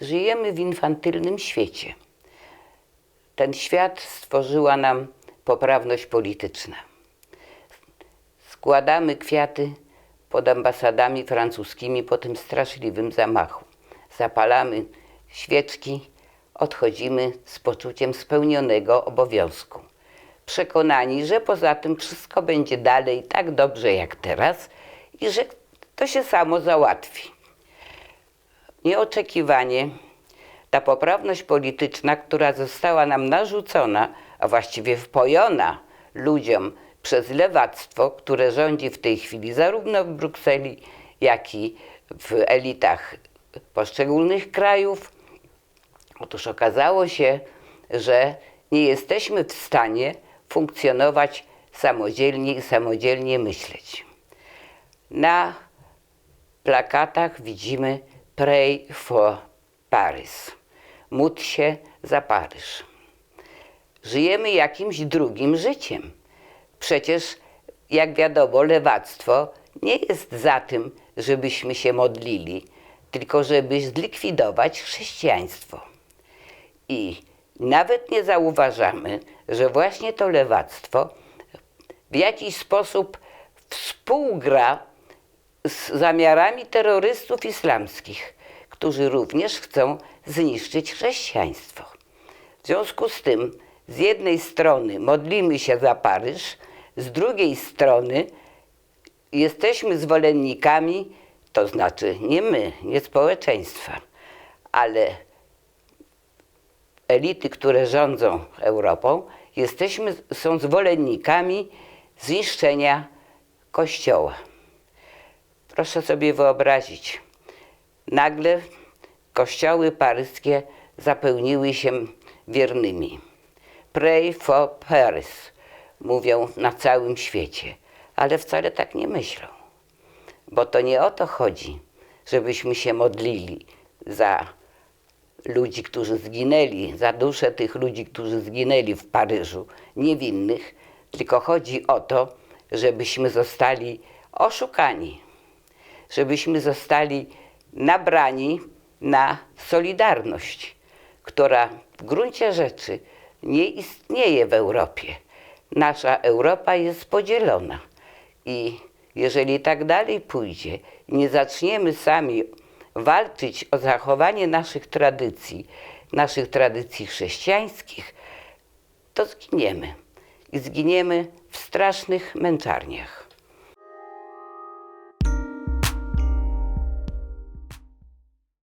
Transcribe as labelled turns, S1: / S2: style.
S1: Żyjemy w infantylnym świecie. Ten świat stworzyła nam poprawność polityczna. Składamy kwiaty pod ambasadami francuskimi po tym straszliwym zamachu. Zapalamy świeczki, odchodzimy z poczuciem spełnionego obowiązku. Przekonani, że poza tym wszystko będzie dalej tak dobrze jak teraz i że to się samo załatwi. Nieoczekiwanie ta poprawność polityczna, która została nam narzucona, a właściwie wpojona ludziom przez lewactwo, które rządzi w tej chwili zarówno w Brukseli, jak i w elitach poszczególnych krajów, Otóż okazało się, że nie jesteśmy w stanie funkcjonować samodzielnie i samodzielnie myśleć. Na plakatach widzimy Pray for Paris. Módl się za Paryż. Żyjemy jakimś drugim życiem. Przecież, jak wiadomo, lewactwo nie jest za tym, żebyśmy się modlili, tylko żeby zlikwidować chrześcijaństwo. I nawet nie zauważamy, że właśnie to lewactwo w jakiś sposób współgra z zamiarami terrorystów islamskich, którzy również chcą zniszczyć chrześcijaństwo. W związku z tym, z jednej strony modlimy się za Paryż, z drugiej strony jesteśmy zwolennikami, to znaczy nie my, nie społeczeństwa, ale elity, które rządzą Europą, jesteśmy, są zwolennikami zniszczenia Kościoła. Proszę sobie wyobrazić, nagle kościoły paryskie zapełniły się wiernymi. Pray for Paris, mówią na całym świecie, ale wcale tak nie myślą. Bo to nie o to chodzi, żebyśmy się modlili za ludzi, którzy zginęli, za dusze tych ludzi, którzy zginęli w Paryżu, niewinnych, tylko chodzi o to, żebyśmy zostali oszukani, żebyśmy zostali nabrani na solidarność, która w gruncie rzeczy nie istnieje w Europie. Nasza Europa jest podzielona i jeżeli tak dalej pójdzie, nie zaczniemy sami walczyć o zachowanie naszych tradycji, naszych tradycji chrześcijańskich, to zginiemy. I zginiemy w strasznych męczarniach.